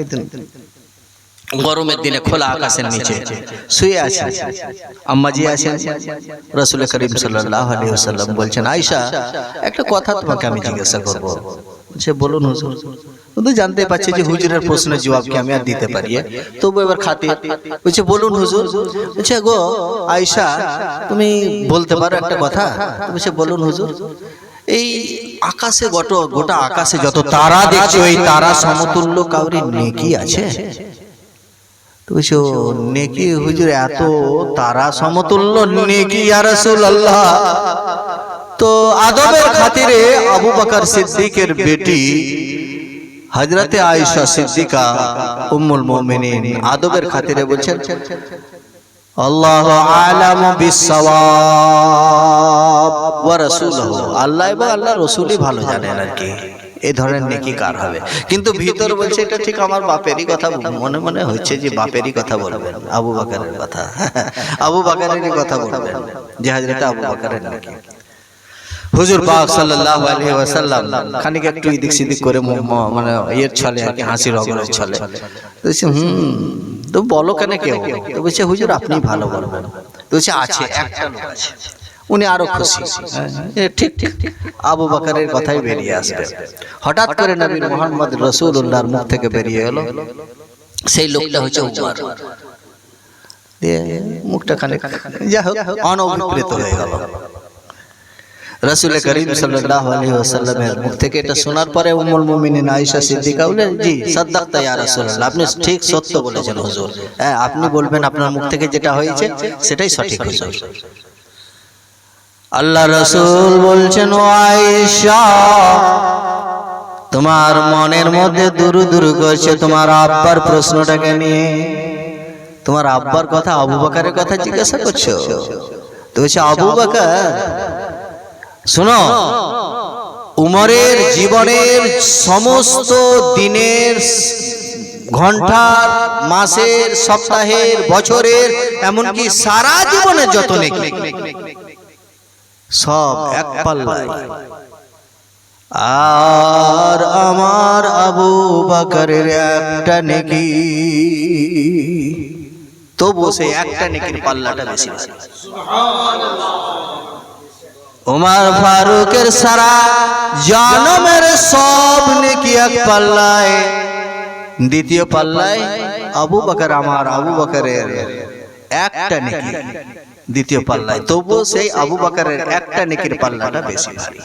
একদিন গরমের দিনে খোলা আকাশের নিচে শুয়ে আছে। আম্মাজি আছেন? রসুল করিম সাল্লাহ আলী সাল্লাম বলছেন আয়সা একটা কথা তোমাকে আমি জিজ্ঞাসা করব। সে বলুন হুজুর শুধু জানতে পারছি যে হুজুরের প্রশ্নের জবাব কি আমি আর দিতে পারি তবু এবার খাতে বলছে বলুন হুজুর। বলছে গো আয়সা তুমি বলতে পারো একটা কথা? বলছে বলুন হুজুর। এই আকাশে গোটা গোটা আকাশে যত তারা দেখছ এই তারা সমতুল্য কাউরি নেকি আছে। তো নেকি হুজুর এত তারা সমতুল্য নেকি ইয়া রাসূলুল্লাহ। তো আদবের খাতিরে আবু বকর সিদ্দিকের বেটি হজরতে আয়েশা সিদ্দিকা উম্মুল মুমিনিন আদবের খাতিরে বলছেন আল্লাহ আলাম আল্লাহ এবং আল্লাহ রসুলই ভালো জানেন আর কি। এই ধরনের নেকি কার হবে? কিন্তু ভিতর বলছে, এটা ঠিক আমার বাপেরই কথা। মনে মনে হচ্ছে যে বাপেরই কথা বলবেন, আবু বাকারের কথা। আবু বাকারেরই কথা বলবেন, যে হাজরাটা আবু বাকারের নাকি। হুজুর পাক সাল্লাল্লাহু আলাইহি ওয়াসাল্লাম খানিক একটু এদিক সেদিক করে মানে ইয়ের ছলে আর কি হাসির অগরের ছলে। তো বলছে, হুম তো বলো কেন কেউ? তো বলছে হুজুর আপনি ভালো বলবেন। তো বলছে আছে একটা লোক আছে। উনি আরও খুশি। হ্যাঁ, ঠিক ঠিক আবু বাকারের কথাই বেরিয়ে আসবে। হঠাৎ করে নবী মোহাম্মদ রসুল্লাহর মুখ থেকে বেরিয়ে এলো। সেই লোকটা হচ্ছে উমর। মুখটা খানিক যা হোক অনভিপ্রেত হয়ে গেল রাসূল করিম সাল্লাল্লাহু আলাইহি ওয়াসাল্লামের মুখ থেকে এটা শোনার পরে উম্মুল মুমিনিন আয়েশা সিদ্দিকা বলেন জি সাদ্দাকতা ইয়া রাসূলুল্লাহ আপনি ঠিক সত্য বলেছেন হুজুর। হ্যাঁ আপনি বলবেন আপনার মুখ থেকে যেটা হয়েছে সেটাই সঠিক হুজুর। আল্লাহ রাসূল বলছেন ও আয়েশা তোমার মনের মধ্যে দুরু দুরু করছে তোমার আব্বার প্রশ্নটাকে নিয়ে। তোমার আব্বার কথা আবু বকরের কথা জিজ্ঞাসা করছ? তো বলছে আবু বকর শোনো, উমরের জীবনের সমস্ত দিনের ঘণ্টার, মাসের, সপ্তাহের, বছরের, এমনকি সারা জীবনের যত নেকি, সব এক পাল্লায়। আর আমার আবু বাকারের একটা নেকি তবু সে একটা নেকির পাল্লাটা বেশি বেশি ওমর ফারুকের সারা জনমের সব নেকি এক পাল্লায়। দ্বিতীয় পাল্লায় আবু বকর, আমার আবু বকরের একটা নেকি। দ্বিতীয় পাল্লায় তবু সেই আবু বকরের একটা নেকির পাল্লাটা বেশি ভারী।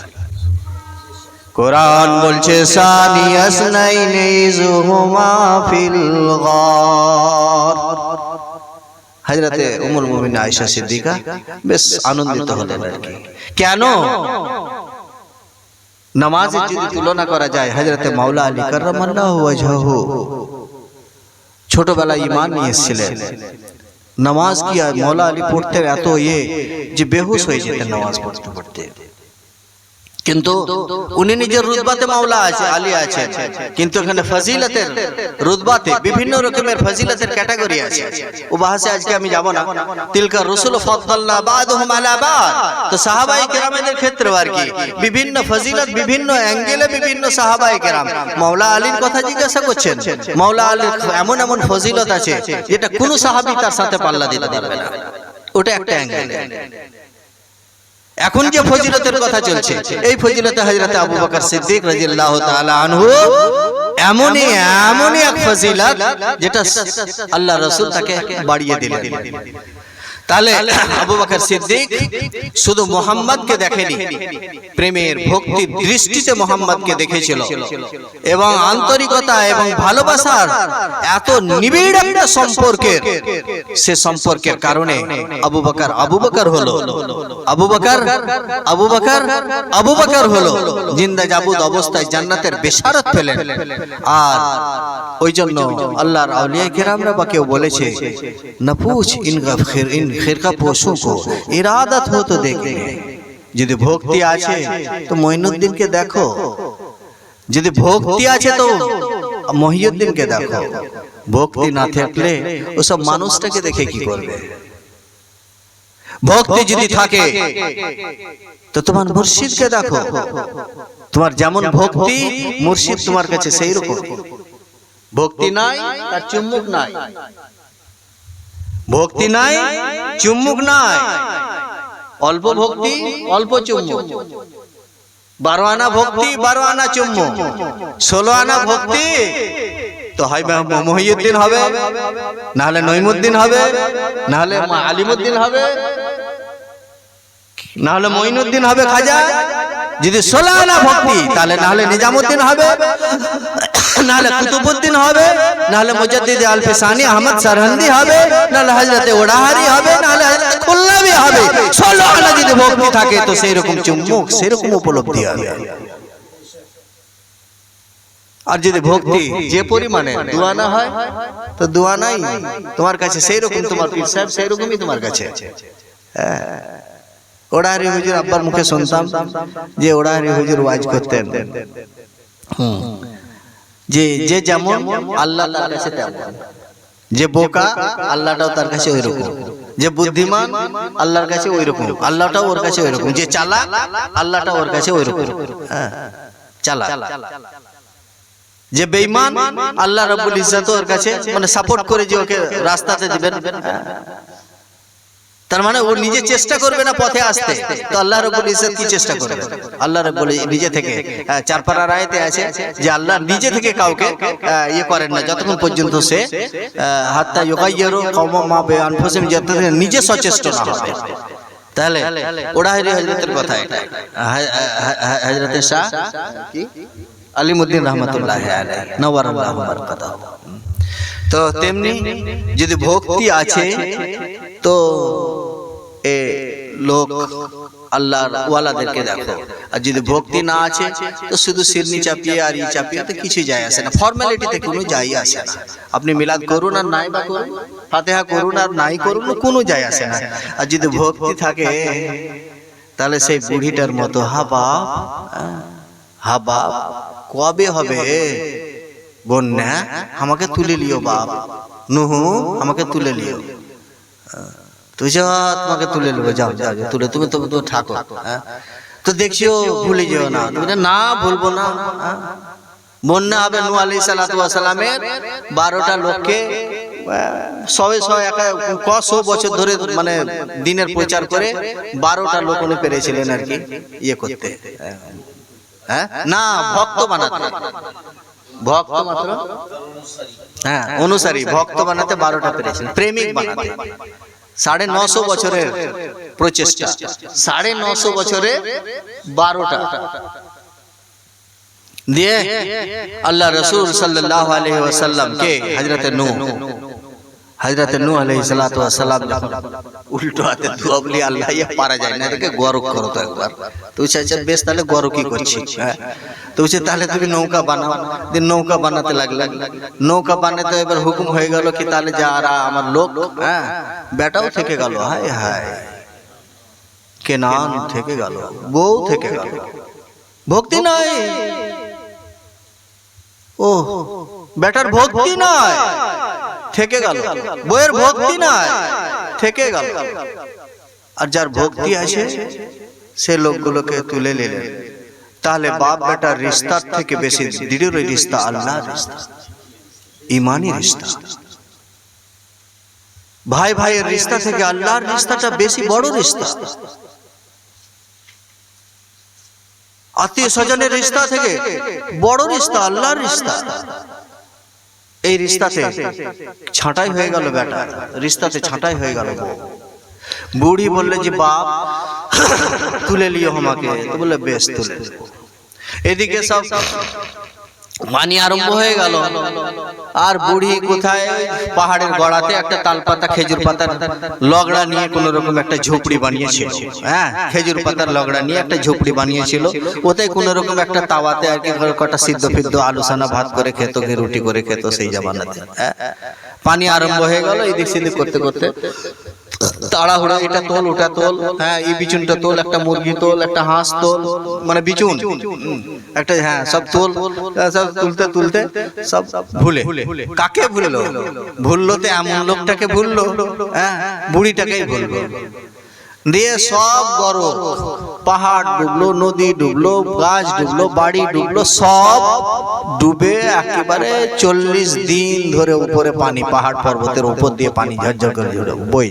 কোরআন বলছে, সানিয়াস নাইনে ইজহুমা ফিল গার। হজরতে উমুল মুমিন আয়েশা সিদ্দিকা বেশ আনন্দিত হলেন আর কি। কেন? নামাজের যদি তুলনা করা যায় হজরতে মাওলা আলী কার্রামাল্লাহু ওয়াজহাহু ছোটবেলায় ইমান নিয়ে এসেছিলেন নামাজ কি আর মৌলা আলী পড়তে এত ইয়ে যে বেহুশ হয়ে যেতেন নামাজ পড়তে। পড়তে। কিন্তু উনি নিজের রুতবাতে মাওলা আছে, আলী আছে কিন্তু এখানে ফজিলতের রুতবাতে বিভিন্ন রকমের ফজিলতের ক্যাটাগরি আছে। ও বাহাসে আজকে আমি যাব না। তিলকা রসুল ফদ্দাল্লা বাদহুম আলা বাদ। তো সাহাবায়ে কেরামের ক্ষেত্রে আর কি, বিভিন্ন ফজিলত বিভিন্ন অ্যাঙ্গেলে বিভিন্ন সাহাবায়ে কেরাম। মাওলা আলীর কথা জিজ্ঞাসা করছেন। মাওলা আলীর এমন এমন ফজিলত আছে, যেটা কোনো সাহাবী তার সাথে পাল্লা দিতে পারবে না। ওটা একটা অ্যাঙ্গেল। এখন যে ফজিলতের কথা চলছে এই ফজিলতে হজরত আবু বকর সিদ্দিক রাদিয়াল্লাহু তাআলা আনহু এমনই এমনই এক ফজিলত যেটা আল্লাহ রাসূল তাকে বাড়িয়ে দিলেন। তাহলে আবু বকর সিদ্দিক শুধু মোহাম্মদকে দেখেনি প্রেমের ভক্তি দৃষ্টিতে মোহাম্মদকে দেখেছিল। এবং আন্তরিকতা এবং ভালোবাসার এত নিবিড় একটা সম্পর্কের সে সম্পর্কের কারণে আবু বকর আবু বকর হলো। আবু বকর আবু বকর আবু বকর হলো। জিন্দা জাবুদ অবস্থায় জান্নাতের বেশারত পেলেন আর ওই জন্য আল্লাহর আউলিয়া কেরামরা বা কেউ বলেছে না পুছ ইন গফির ইন খিরকা পোষো কো ইরাদত হো তো দেখে যদি ভক্তি আছে, তো মঈনুদ্দিনকে দেখো। যদি ভক্তি আছে, তো মহিউদ্দিনকে দেখো। ভক্তি না থাকলে ওসব মানুষটাকে দেখে কি করবে? ভক্তি যদি থাকে, তো তোমার মুর্শিদকে দেখো। তোমার যেমন ভক্তি, মুর্শিদ তোমার কাছে সেই রকম ভক্তি নাই আর চুম্বক নাই। ভক্তি নাই চুম্বক নাই। অল্প ভক্তি, অল্প চুম্বক বারো আনা ভক্তি, বারো আনা চুম্বক ষোলো আনা ভক্তি, তো হয় মহ- মহিউদ্দিন হবে। নাহলে নইমুদ্দিন হবে। নাহলে আলিমুদ্দিন হবে। নাহলে মঈনুদ্দিন হবে খাজা। যদি ষোলো আনা ভক্তি, তাহলে নাহলে নিজামুদ্দিন হবে। নাহলে কুতুবুদ্দিন হবে নাহলে মুজাদ্দিদ আলফিসানি আহমদ সরহন্দি হবে নাহলে হজরতে ওড়াহারি হবে নাহলে হজরত হবে ষোলো আনা যদি ভক্তি থাকে তো সেই রকম চুম্বক সেরকম উপলব্ধি হবে আর যদি ভক্তি যে পরিমাণে দুয়ানা হয় তো দুয়ানাই তোমার কাছে সেই রকম তোমার পীর সাহেব সেই রকমই তোমার কাছে হ্যাঁ। ওড়াহারি হুজুর আব্বার মুখে শুনতাম যে ওড়াহারি হুজুর ওয়াজ করতেন। হুম। যে যে যেমন আল্লাহ তার কাছে তেমন। যে বোকা আল্লাহটাও তার কাছে ওই রকম যে বুদ্ধিমান আল্লাহর কাছে ওই রকম আল্লাহটাও ওর কাছে ওই রকম যে চালা আল্লাহটা ওর কাছে ওই রকম হ্যাঁ চালাক। যে বেঈমান আল্লাহ রাব্বুল ইজ্জত ওর কাছে মানে সাপোর্ট করে যে ওকে রাস্তাতে দিবেন। তার মানে ও নিজে চেষ্টা করবে না পথে আসতে। তো আল্লাহ রাব্বুল ইজ্জত কি চেষ্টা করবে? আল্লাহ রাব্বুল নিজে থেকে আহ, চার পাড়ার আয়াতে আছে যে আল্লাহ নিজে থেকে কাউকে ইয়ে করেন না। যতক্ষণ পর্যন্ত সে হাত্তা ইউগাইয়িরু কওমা মা বিআনফুসিহিম যতক্ষণ নিজে সচেষ্ট না হবে। তাহলে ওড়াহেরি হযরতের কথা এটা। হযরতে শাহ কি? আলিমুদ্দিন রহমতুল্লাহ আলাইহি। নওয়ারাল্লাহু বারাকাতুহু তো তেমনি যদি ভক্তি আছে, তো এ লোক আল্লাহর ওয়ালাদেরকে দেখো। আর যদি ভক্তি না আছে, তো শুধু সিরনি চাপিয়ে আর ই চাপিয়ে তো কিছু যায় আসে না। ফর্মালিটিতে কোনো যাই আসে না। আপনি মিলাদ করুন আর নাই বা করুন, ফাতেহা করুন আর নাই করুন, কোনো যায় আসে না। আর যদি ভক্তি থাকে, তাহলে সেই বুড়িটার মতো হা বাপ হা বাপ কবে হবে? বন্যা আমাকে তুলে লিও বাপ। নুহু আমাকে তুলে লিও তুই যা, তোমাকে তুলে নেব, যাও যাও তুলে, তুমি তো তো ঠাকুর হ্যাঁ? তো দেখছিও ভুলে যেও না। তুমি না ভুলবো না হ্যাঁ? বন্যা হবে নু আলি সালামের বারোটা লোককে সবে সবে একা কশো বছর ধরে মানে দিনের প্রচার করে বারোটা লোক উনি পেরেছিলেন আর কি ইয়ে করতে। হ্যাঁ? না, ভক্ত বানাতে। ভক্ত মাত্র? হ্যাঁ অনুসারী ভক্ত বানাতে বারোটা পেরেছেন প্রেমিক বানাতে। সাড়ে নশো বছরের প্রচেষ্টা। সাড়ে নশো বছরে বারোটা। দিয়ে আল্লাহ রসুল সাল্লাহ আলহি ওয়াসাল্লাম কে হজরত নূহ। হজরত নূহ আলাইহিস সালাতু ওয়াসালাম যখন উল্টো হাতে দুয়াবলি আল্লাহ ইয়া পারা যায় না এটাকে গরক করো তো একবার। তো বলছে আচ্ছা বেশ তাহলে গরকই করছি? হ্যাঁ। তো বলছে তাহলে তুমি নৌকা বানাও। দিন নৌকা বানাতে লাগলেন নৌকা বানাতে এবার হুকুম হয়ে গেল কি তাহলে যারা আমার লোক হ্যাঁ বেটাও থেকে গেল। হায় হায়। কেনান থেকে গেল বউ থেকে গেল। ভক্তি নাই। ও বেটার ভক্তি নাই থেকে গেল। বইয়ের ভক্তি নাই থেকে গেল। আর যার ভক্তি আছে সে লোকগুলোকে তুলে নিলেন। তাহলে বাপ বেটার রিস্তার থেকে বেশি দৃঢ় রিস্তা আল্লাহর রিস্তা। ইমানি রিস্তা। ভাই ভাইয়ের রিস্তা থেকে আল্লাহর রিস্তাটা বেশি বড় রিস্তা। আত্মীয় স্বজনের রিস্তা থেকে বড় রিস্তা। আল্লাহর রিস্তা। এই রিস্তাতে ছাঁটাই হয়ে গেল বেটা, রিস্তাতে ছাঁটাই হয়ে গেল বুড়ি বললে যে, বাপ, তুলে লিও আমাকে। বলে বেশ, তুলে। এদিকে সব মানি আরম্ভ হয়ে গেল। আর বুড়ি কোথায়? পাহাড়ের গড়াতে একটা তালপাতা, খেজুর পাতার লগড়া নিয়ে কোন রকম একটা ঝুপড়ি বানিয়েছিল। হ্যাঁ খেজুর পাতার লগড়া নিয়ে একটা ঝুপড়ি বানিয়েছিল। ওতে কোন রকম একটা তাওয়াতে আর কি কটা সিদ্ধ ফিদ্ধ আলুসানা ভাত করে খেত কি রুটি করে খেত সেই জামানাতে। হ্যাঁ পানি আরম্ভ হয়ে গেল, এদিক সেদিক করতে করতে তাড়াহুড়া এটা তোল ওটা তোল। হ্যাঁ এই বিচুনটা তোল একটা মুরগি তোল একটা হাঁস তোল মানে বিচুন। একটা হ্যাঁ সব তোল আহ, সব তুলতে তুলতে সব ভুলে। কাকে ভুললো? ভুললো তো এমন লোকটাকে ভুললো হ্যাঁ বুড়িটাকেই ভুললো। দিয়ে সব গরম পাহাড় ডুবলো নদী ডুবলো গাছ ডুবলো বাড়ি ডুবলো সব ডুবে একেবারে চল্লিশ দিন ধরে উপরে পানি পাহাড় পর্বতের উপর দিয়ে পানি ঝরঝর করে বই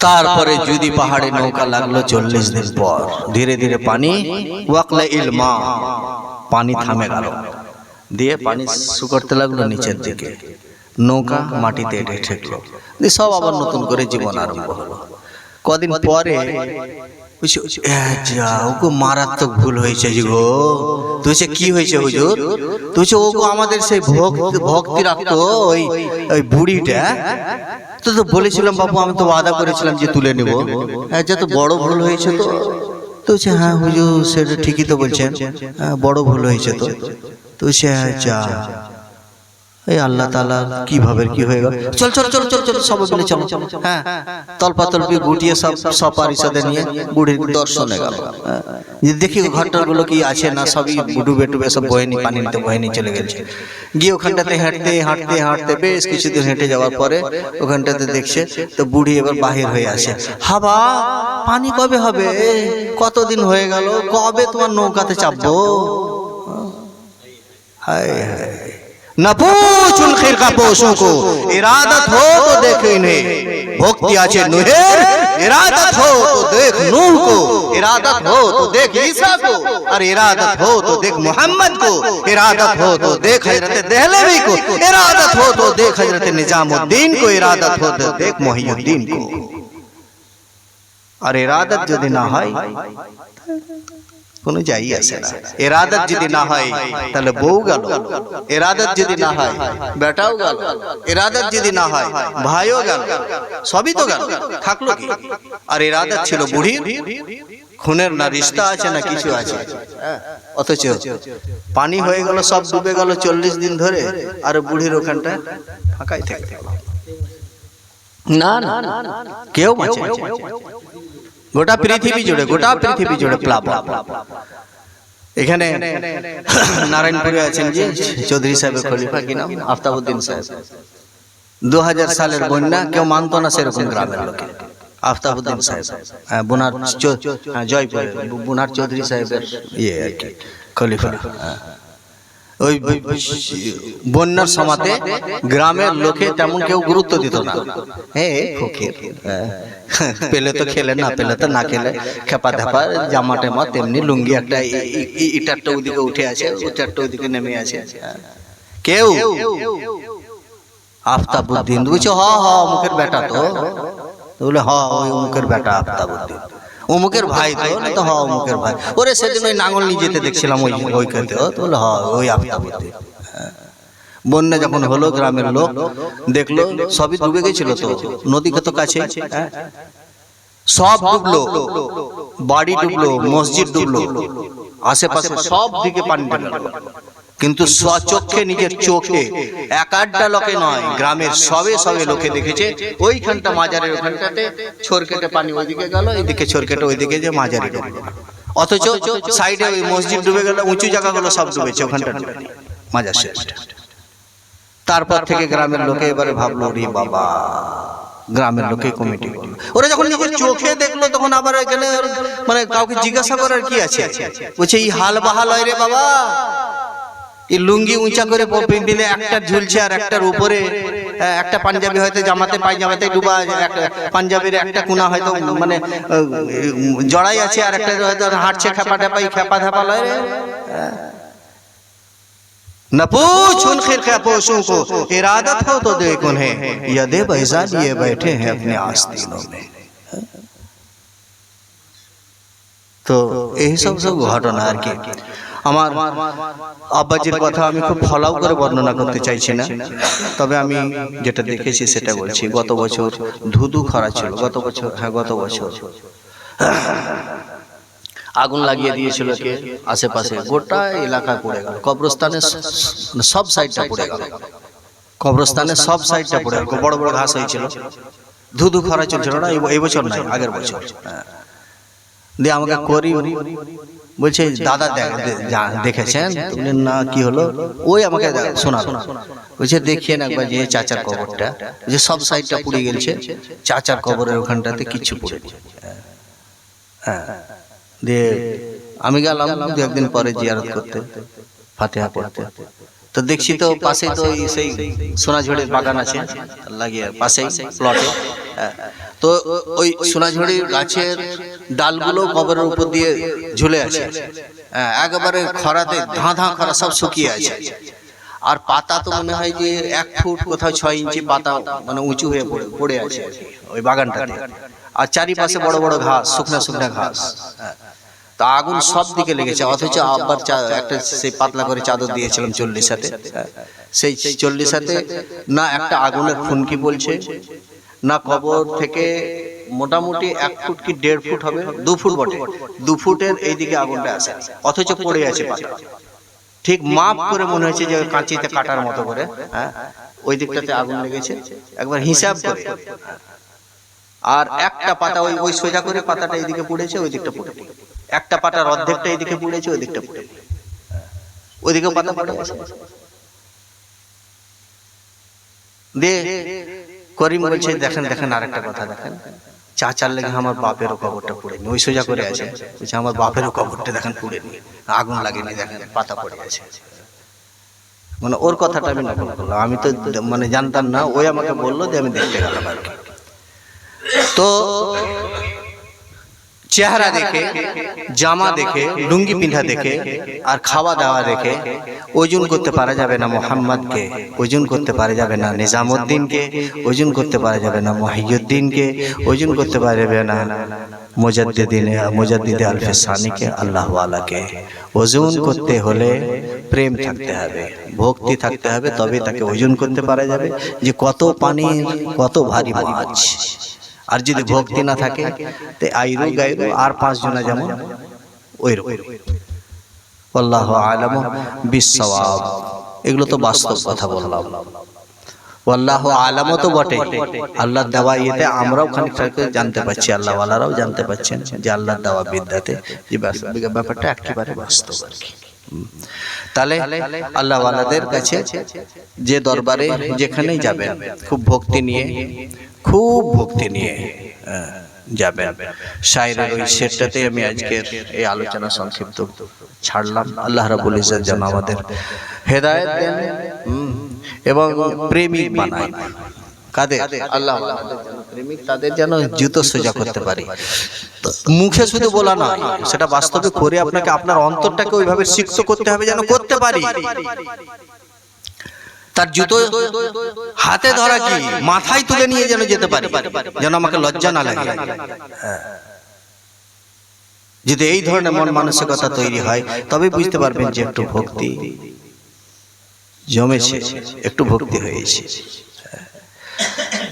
তারপরে যদি পাহাড়ে নৌকা লাগল চল্লিশ দিন পর ধীরে ধীরে পানি ওয়াকলা ইলমা পানি থামে গেল। দিয়ে পানি শুকরতে লাগল নিচের দিকে। নৌকা মাটিতে এটে ঠেকলো। সব আবার নতুন করে জীবন আরম্ভ হলো। কদিন পরে বলছে, "এ যা, ওগো মারাত্মক ভুল হয়েছে গো। তো বলছে, কি হয়েছে হুজুর? তো বলছে, ওগো আমাদের সেই ভক্তি ভক্তি রাখতো ওই ওই বুড়িটা তো তো বলেছিলাম বাবু আমি তো ওয়াদা করেছিলাম যে তুলে নেব। হ্যাঁ যা তো বড় ভুল হয়েছে তো। তো বলছে হ্যাঁ হুজুর সেটা ঠিকই তো বলছেন। বড় ভুল হয়েছে তো। তো বলছে হ্যাঁ যা। এই আল্লাহ তালা কীভাবে কি হয়ে গেল? চল চল চল চল চল সব মিলে হ্যাঁ তলপা তলপি গুটিয়ে সব সপারি সাথে নিয়ে বুড়ির দর্শনে গেল। হ্যাঁ, দেখি ঘরটাগুলো কি আছে না, সবই ডুবে ডুবে সব বয়ে পানি নিতে বয়ে নিয়ে চলে গেছে। গিয়ে ওখানটাতে হাঁটতে হাঁটতে হাঁটতে বেশ কিছুদিন হেঁটে যাওয়ার পরে ওখানটাতে দেখছে তো বুড়ি এবার বাহির হয়ে আসে হাবা, পানি কবে হবে? কতদিন হয়ে গেল? কবে তোমার নৌকাতে চাপবো? হায় হায়। न पूछ उन खिरका पोषों को इरादत हो तो देख इन्हें। भोक्ति आचे नुहेर इरादत हो तो देख नूह को इरादत हो तो देख ईसा को, और इरादत हो तो देख मोहम्मद को इरादत हो तो देख हज़रत दहलवी को इरादत हो तो देख हज़रत निजामुद्दीन को इरादत हो तो देख मोहियुद्दीन को। और इरादत जो दिन है কোনো যাই আসে না এরাদত যদি না হয় তাহলে বউ গেল এরাদত যদি না হয় বেটাও গেল এরাদত যদি না হয় ভাইও গেল সবই তো গেল থাকল কি আর এরাদত ছিল বুড়ির খুনের না রিস্তা আছে না কিছু আছে অথচ পানি হয়ে গেল সব ডুবে গেল চল্লিশ দিন ধরে আর বুড়ির ওখানটা ফাঁকাই থেকে না না কেউ বাঁচে। গোটা পৃথিবী জুড়ে গোটা পৃথিবী জুড়ে প্লাবন এখানে নারায়ণপুরে আছেন যে চৌধুরী সাহেবের খলিফা কি নাম? আফতাবুদ্দিন সাহেব। দু হাজার সালের বন্যা কেউ মানতো না সেরকম গ্রামের লোকে। আফতাবুদ্দিন সাহেব বুনার জয়পুরে বুনার চৌধুরী সাহেবের ইয়ে আর কি খলিফা। ওই বন্যার সমাতে গ্রামের লোকে তেমন কেউ গুরুত্ব দিত না। হ্যাঁ। পেলে তো খেলে, না পেলে তো না খেলে। খেপা ধাপা, জামা টেমা, তেমনি লুঙ্গি একটা ইটারটা ওদিকে উঠে আছে ওটারটা ওদিকে নেমে আছে। কেউ? আফতাবুদ্দিন। বলছে, হ হ, অমুকের বেটা তো। তো বলে, হ, ওই অমুকের বেটা আফতাবুদ্দিন। অমুকের ভাই তো না তো হ অমুকের ভাই। ওরে সেদিন ওই নাঙল নিয়ে যেতে দেখছিলাম ওই ওই খেতে তো বলে হ ওই হ্যাঁ। বন্যা যখন হলো গ্রামের লোক দেখল সবই ডুবে গেছিল তো। নদী কত কাছে হ্যাঁ। সব ডুবলো বাড়ি ডুবলো মসজিদ ডুবলো আশেপাশে সব দিকে পানি ডুবলো। কিন্তু স্বচক্ষে নিজের চোখে এক আধটা লোকে নয় গ্রামের সবে সবে লোকে দেখেছে। ওইখানটা মাজারের ওখানটাতে ছোর কেটে পানি ওইদিকে গেল এইদিকে ছোর কেটে ওইদিকে যে মাজারে ডুবলো অথচ সাইডে ওই মসজিদ ডুবে গেল উঁচু জায়গাগুলো সব ডুবেছে ওখানটা মাজার শেষটা তারপর থেকে গ্রামের লোকে এবারে ভাবলো রে বাবা! গ্রামের লোকে কমিটি করল। ওরা যখন নিজের চোখে দেখল তখন আবার এখানে মানে কাউকে জিজ্ঞাসা করার কি আছে? বলছে এই হাল বাহাল হয় রে বাবা! এই লুঙ্গি উঁচা করে পিন্ডিলে একটা ঝুলছে আর একটার উপরে আহ, একটা পাঞ্জাবি হয়তো জামাতে পায়জামাতে ডুবা একটা পাঞ্জাবির একটা কোনা হয়তো মানে আহ, জড়াই আছে আর একটা হয়তো হাঁটছে খেপা ঠেপাই খেপা ধাপা লয় রে न पूछ उन खिरका पोशों को इरादत हो तो देख उन्हें यदे बैजा लिए बैठे हैं अपने आस्तीनों में তো এই সব সব ঘটনা আর কি আমার আব্বাজির কথা আমি খুব ফলাও করে বর্ণনা করতে চাইছি না। তবে আমি যেটা দেখেছি সেটা বলছি, গত বছর ধুধু খরা ছিল, গত বছর হ্যাঁ গত বছর। আগুন লাগিয়ে দিয়েছিল কে? আশেপাশে, গোটা এলাকা পড়ে গেল, কবরস্থানের সব সাইডটা পড়ে গেল। কবরস্থানের সব সাইডটা পড়ে গেল, বড় বড় ঘাস হয়েছিল। ধুধু খরা চলছিল না, এই বছর আগের বছর। হ্যাঁ। দিয়ে আমাকে করি বলছে দাদা দেখেছেন না কি হলো? ওই আমাকে শোনালো। বলছে দেখিয়ে না একবার যে চাচার কবরটা। যে সব সাইডটা পুড়ে গেছে। চাচার কবরের ওখানটাতে কিচ্ছু পুড়ে নেই। হ্যাঁ। দিয়ে আমি গেলাম দু একদিন পরে জিয়ারত করতে ফাতেহা পড়তে। তো দেখছি তো পাশে তো ওই সেই সোনাঝুড়ির বাগান আছে লাগিয়ে পাশেই প্লটে তো ওই সোনাঝুড়ির গাছের ডালগুলো কবরের উপর দিয়ে ঝুলে আছে। হ্যাঁ, একেবারে খরাতে ধাঁ ধাঁ খরা সব শুকিয়ে আছে। আর পাতা তো মনে হয় যে এক ফুট কোথাও ছয় ইঞ্চি পাতা মানে উঁচু হয়ে পড়ে পড়ে আছে ওই বাগানটাতে। আর চারিপাশে বড় বড় ঘাস শুকনা শুকনা ঘাস। হ্যাঁ। তা আগুন সব দিকে লেগেছে অথচ আবার চা- একটা সেই পাতলা করে চাদর দিয়েছিলাম চল্লিশ সাথে সেই চল্লিশ সাথে না একটা আগুনের খুনকি বলছে। না কবর থেকে মোটামুটি এক ফুট কি দেড় ফুট হবে? দু ফুট বটে। দু ফুটের এইদিকে আগুনটা আছে। অথচ পড়ে আছে পাতা। ঠিক মাপ করে মনে হচ্ছে যে কাঁচিতে কাটার মতো করে। হ্যাঁ? ওই দিকটাতে আগুন লেগেছে। একবার হিসাব করে। আর একটা পাতা ওই ওই সোজা করে পাতাটা এইদিকে পড়েছে ওই দিকটা পড়ে একটা পাতার অর্ধেকটা এইদিকে পড়েছে ওই দিকটা পড়ে নেই। ওইদিকে পাতা পড়ে। দিয়ে করিম বলছে দেখেন দেখেন আরেকটা কথা দেখেন। চাচার লেগে আমার বাপেরও কবরটা পড়ে নি ওই সোজা করে আছে বলছে আমার বাপেরও কবরটা দেখেন পুড়ে নি আগুন লাগেনি দেখেন পাতা পড়ে আছে মানে ওর কথাটা আমি নকল করলাম আমি তো মানে জানতাম না ওই আমাকে বলল যে আমি দেখতে গেলাম আর তো চেহারা দেখে জামা দেখে লুঙ্গি পিন্ধা দেখে আর খাওয়া দাওয়া দেখে ওজন করতে পারা যাবে না মোহাম্মদকে ওজন করতে পারা যাবে না নিজামুদ্দিনকে ওজন করতে পারা যাবে না মহিউদ্দিনকে ওজন করতে পারা যাবে না মুজাদ্দিদিন মুজাদ্দিদে আলফে সানিকে আল্লাহ আলাকে। ওজন করতে হলে প্রেম থাকতে হবে ভক্তি থাকতে হবে তবে তাকে ওজন করতে পারা যাবে। যে কত পানির কত ভারী মাছ। আর যদি ভক্তি না থাকে তে আইরু গাইরু আর পাঁচ জনা যেমন ওই আল্লাহ আলম বিশ্ববাব এগুলো তো বাস্তব কথা বললাম। আল্লাহ আলামও তো বটে আল্লাহর দেওয়া ইয়েতে আমরাও খানিকটাকে জানতে পারছি আল্লাহ ওয়ালারাও জানতে পারছেন যে আল্লাহর দেওয়া বিদ্যাতে যে ব্যাপারটা একেবারে বাস্তব আর কি। তাহলে আল্লাহ ওয়ালাদের কাছে যে দরবারে যেখানেই যাবেন খুব ভক্তি নিয়ে খুব ভক্তি নিয়ে যাবেন। শায়ের ওই শেরটাতে আমি আজকের এই আলোচনা সংক্ষিপ্ত ছাড়লাম। আল্লাহ রাবুল ইজ্জত যেন আমাদের হেদায়েত দেন এবং প্রেমিক বানায়। কাদের? আল্লাহ প্রেমিক, তাদের যেন জুতো সোজা করতে পারি। মুখে শুধু বলা নয়, সেটা বাস্তবে করে আপনাকে আপনার অন্তরটাকে ওইভাবে সিক্ত করতে হবে যেন করতে পারি। তার জুতো হাতে ধরা কি? মাথায় তুলে নিয়ে যেন যেতে পারে, যেন আমাকে লজ্জা না লাগে। যদি এই ধরনের মন মানসিকতা তৈরি হয়, তবে বুঝতে পারবেন যে একটু ভক্তি জমেছে, একটু ভক্তি হয়েছে।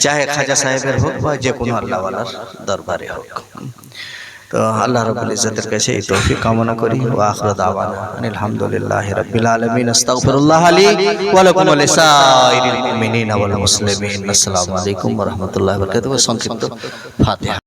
চাহে খাজা সাহেবের হোক বা যে কোনো আল্লাহওয়ালার দরবারে হোক। তো আল্লাহ রাব্বুল ইজ্জতের কাছে এই তৌফিক কামনা করি ওয়া আখরত দাওয়ানা আলহামদুলিল্লাহ রাব্বিল আলামিন। আস্তাগফিরুল্লাহ লি ওয়া লাকুম লিসাইরিল ওয়াল মুসলিমিন। আসসালামু আলাইকুম ওয়া রাহমাতুল্লাহি ওয়া বারাকাতুহু। সংক্ষিপ্ত ফাতিহা।